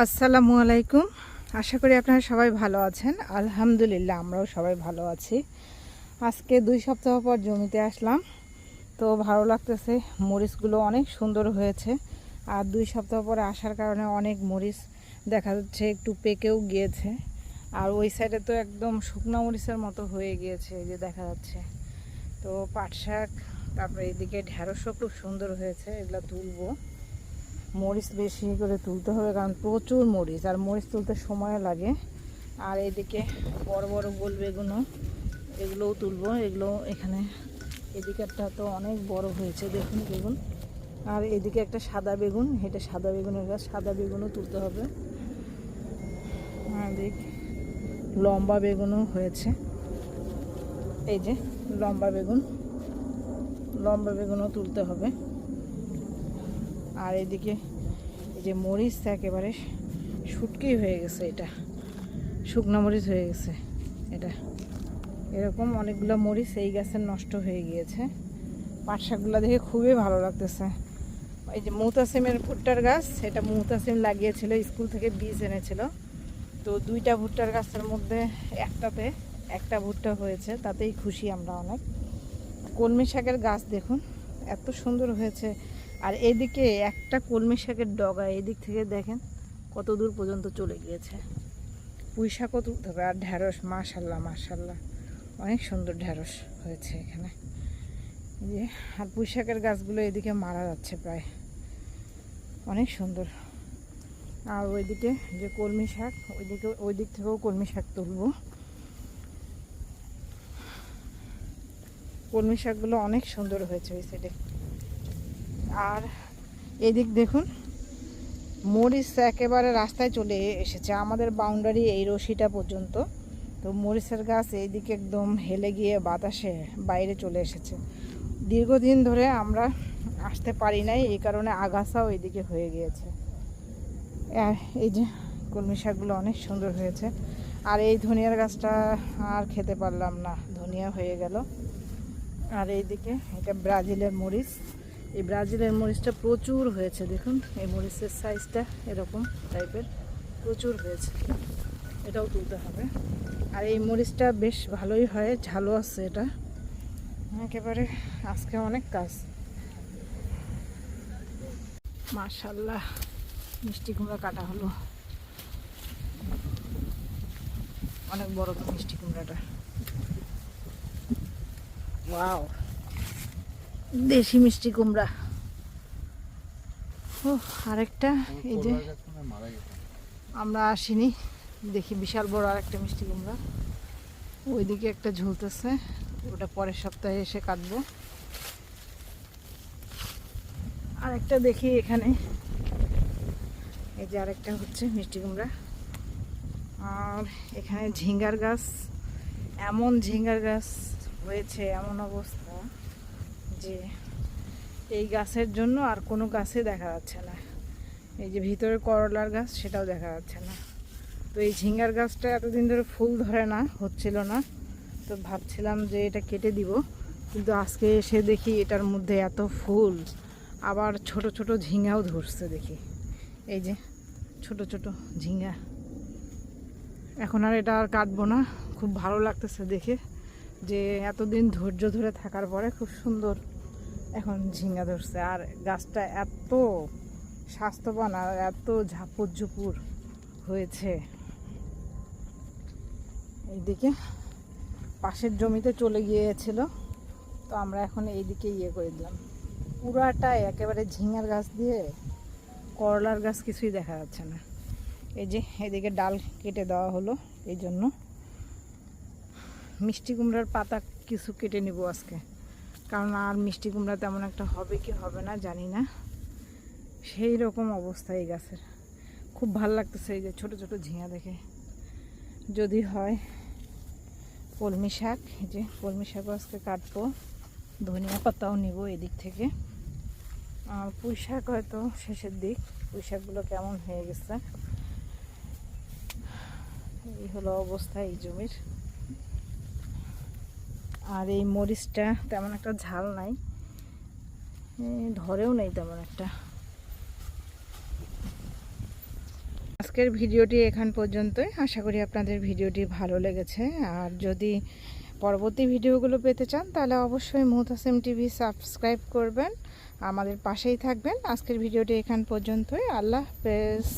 আসসালামু আলাইকুম। আশা করি আপনারা সবাই ভালো আছেন। আলহামদুলিল্লাহ, আমরাও সবাই ভালো আছি। আজকে দুই সপ্তাহ পর জমিতে আসলাম। তো ভালো লাগতেছে, মরিচগুলো অনেক সুন্দর হয়েছে। আর দুই সপ্তাহ পরে আসার কারণে অনেক মরিচ দেখা যাচ্ছে একটু পেকেও গিয়েছে। আর ওই সাইডে তো একদম শুকনো মরিচের মতো হয়ে গিয়েছে, এই যে দেখা যাচ্ছে। তো পাট শাক, তারপরে এদিকে ঢেঁড়সও খুব সুন্দর হয়েছে, এগুলো তুলবো। মরিচ বেশি করে তুলতে হবে, কারণ প্রচুর মরিচ, আর মরিচ তুলতে সময় লাগে। আর এদিকে বড় বড় গোল বেগুনও, এগুলোও তুলবো, এগুলো এখানে এদিকেরটা তো অনেক বড় হয়েছে, দেখুন বেগুন। আর এদিকে একটা সাদা বেগুন, এটা সাদা বেগুনের গাছ, সাদা বেগুনও তুলতে হবে। এদিক লম্বা বেগুনও হয়েছে। এই যে লম্বা বেগুন, লম্বা বেগুনও তুলতে হবে। আর এদিকে এই যে মরিচ একেবারে শুটকি হয়ে গেছে এটা। শুকনো মরিচ হয়ে গেছে এটা। এরকম অনেকগুলো মরিচ এই গাছের নষ্ট হয়ে গিয়েছে। পাট শাকগুলো দেখে খুবই ভালো লাগতেছে। এই যে মুতাসিমের ভুট্টার গাছ এটা মুতাসিম লাগিয়েছিল, স্কুল থেকে বীজ এনেছিল। তো দুইটা ভুট্টার গাছের মধ্যে একটাতে একটা ভুট্টা হয়েছে, তাতেই খুশি আমরা অনেক। কলমি শাকের গাছ দেখুন, এত সুন্দর হয়েছে। আর এদিকে একটা কলমি শাকের ডগা এদিক থেকে দেখেন কত দূর পর্যন্ত চলে গিয়েছে। পুঁই শাকও তুলতে হবে আর ঢ্যাঁড়স, মাশাল্লাহ মাশাল্লাহ। অনেক সুন্দর ঢ্যাঁড়স হয়েছে এখানে। যে, আর পুঁই শাকের গাছগুলো এদিকে মারা যাচ্ছে প্রায়। অনেক সুন্দর। আর ওইদিকে যে কলমি শাক, ওইদিকে ওই দিক থেকেও কলমি শাক তুলবো। কলমি শাকগুলো অনেক সুন্দর হয়েছে ওই সাইডে আর এদিক দেখুন, মরিচ একেবারে রাস্তায় চলে এসেছে। আমাদের বাউন্ডারি এই রশিটা পর্যন্ত। তো মরিচের গাছ এইদিকে একদম হেলে গিয়ে বাতাসে বাইরে চলে এসেছে। দীর্ঘদিন ধরে আমরা আসতে পারি নাই, এই কারণে আগাছাও এদিকে হয়ে গিয়েছে। এই যে কলমি শাকগুলো অনেক সুন্দর হয়েছে। আর এই ধনিয়ার গাছটা আর খেতে পারলাম না, ধনিয়া হয়ে গেল। আর এইদিকে এটা ব্রাজিলের মরিচ। এই ব্রাজিলের মরিচটা প্রচুর হয়েছে, দেখুন। এই মরিচের সাইজটা এরকম টাইপের প্রচুর হয়েছে। এটাও তুলতে হবে। আর এই মরিচটা বেশ ভালোই হয়, ঝালও আছে এটা। একেবারে আজকে অনেক কাজ। মাশাল্লাহ মিষ্টি কুমড়া কাটা হলো। অনেক বড় তো মিষ্টি কুমড়াটা। ওয়াও। দেশি মিষ্টি কুমড়া। ও আরেকটা এই যে। আমরা আসিনি দেখি বিশাল বড় আরেকটা মিষ্টি কুমড়া। ওইদিকে একটা ঝুলতেছে ওটা পরের সপ্তাহে এসে কাটবো। আরেকটা দেখি এখানে। এই যে আরেকটা হচ্ছে মিষ্টি কুমড়া। আর এখানে ঝিঙ্গার গাছ এমন ঝিঙ্গার গাছ হয়েছে এমন অবস্থা। যে এই গাছের জন্য আর কোনো গাছে দেখা যাচ্ছে না। এই যে ভিতরে করলার গাছ, সেটাও দেখা যাচ্ছে না। তো এই ঝিঙ্গার গাছটা এতদিন ধরে ফুল ধরে না, হচ্ছিল না। তো ভাবছিলাম যে এটা কেটে দিব। কিন্তু আজকে এসে দেখি এটার মধ্যে এত ফুল। আবার ছোট ছোট ঝিঙ্গাও ধরছে দেখি। এই যে ছোট ছোট ঝিঙ্গা। এখন আর এটা আর কাটবো না। খুব ভালো লাগতেছে দেখে যে এতদিন ধৈর্য ধরে থাকার পরে খুব সুন্দর। এখন ঝিঙ্গা ধরছে। আর গাছটা এত স্বাস্থ্যবান আর এত ঝাপুর ঝুপুর হয়েছে। এইদিকে পাশের জমিতে চলে গিয়েছিল। তো আমরা এখন এইদিকে ইয়ে করে দিলাম। পুরাটাই একেবারে ঝিঙ্গার গাছ দিয়ে করলার গাছ কিছুই দেখা যাচ্ছে না। এই যে এদিকে ডাল কেটে দেওয়া হলো এই জন্য। মিষ্টি কুমড়ার পাতা কিছু কেটে নিব আজকে। কারণ আর মিষ্টি কুমড়া তেমন একটা হবে কি হবে না, জানি না। সেই রকম অবস্থা এই গাছের। খুব ভালো লাগতেছে এই যে ছোট ছোট ঝিঙা দেখে। যদি হয়, কলমি শাক, এই যে কলমি শাকও আজকে কাটবো। ধনিয়া পাতাও নিব এদিক থেকে। আর পুঁই শাক হয়তো শেষের দিক। পুঁই শাকগুলো কেমন হয়ে গেছে? এই হলো অবস্থা এই জমির। আর এই মরিচটা তেমন একটা ঝাল নাই। ধরেও নেই তেমন একটা। আজকের ভিডিওটি এখান পর্যন্তই। আশা করি আপনাদের ভিডিওটি ভালো লেগেছে। আর যদি পরবর্তী ভিডিওগুলো পেতে চান, তাহলে অবশ্যই মুহতাসিম টিভি সাবস্ক্রাইব করবেন। আমাদের পাশেই থাকবেন। আজকের ভিডিওটি এখান পর্যন্তই। আল্লাহ হাফেজ।